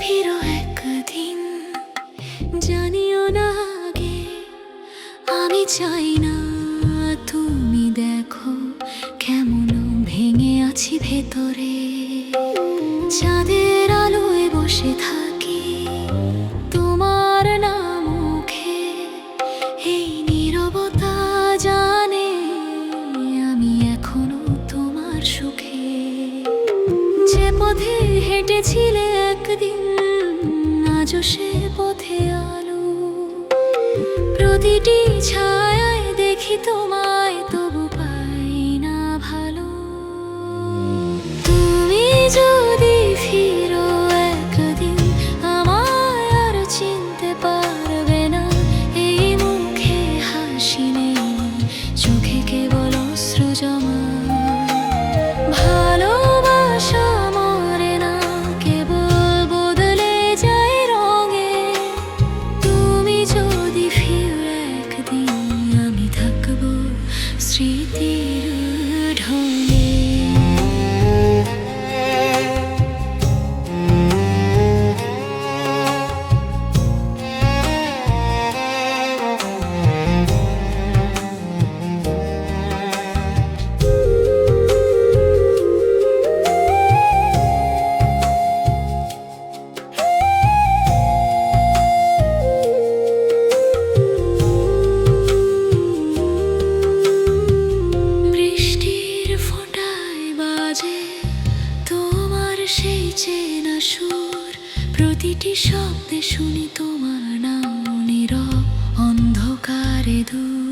ফিরো একদিন, জানিও না আগে, আমি চাই না তুমি দেখো কেমন ভেঙে আছি ভেতরে। চাঁদের আলোয় বসে থাকি তোমার না মুখে, এই নীরবতা জানে আমি এখনও তোমার সুখে। পথে হেঁটেছিলে একদিন, আজও সে পথে আলো। প্রতিটি ছায়ায় দেখি তোমায়, তবু পাই না ভালো। তুমি যদি ফিরো একদিন, আমায় আর চিনতে পারবে না, এই মুখে হাসি নেই। চোখে কেবল অস্ত্র জমা। স্মৃতির সেই চেনা সুর প্রতিটি শব্দে শুনি তোমার নাম নীরব অন্ধকারে দূর।